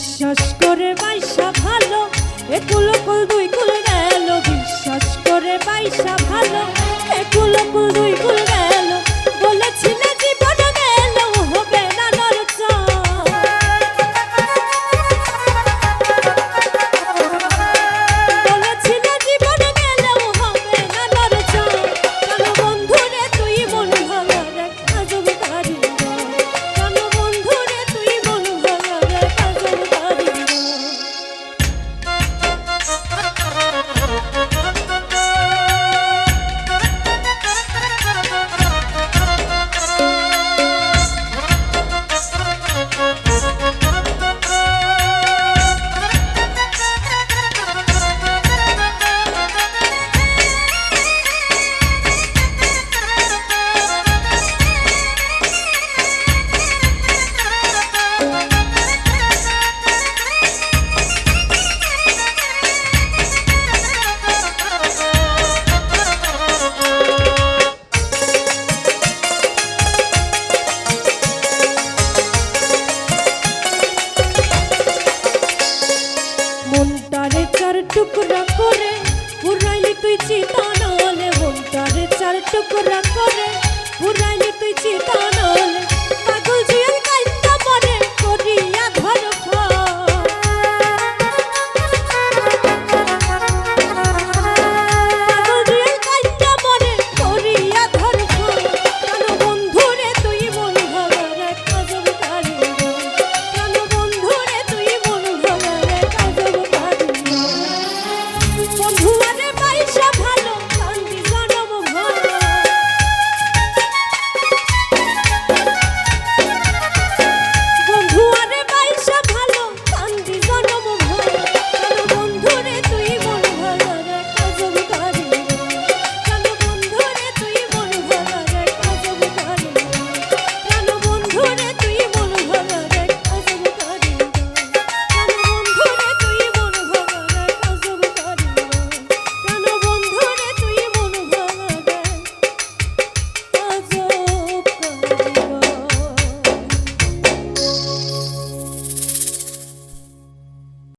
বিশ্বাস করে পয়সা ভালো। এ কুল দুই কুল গেল, বিশ্বাস করে পয়সা ভালো। এ কুল টুকরা করে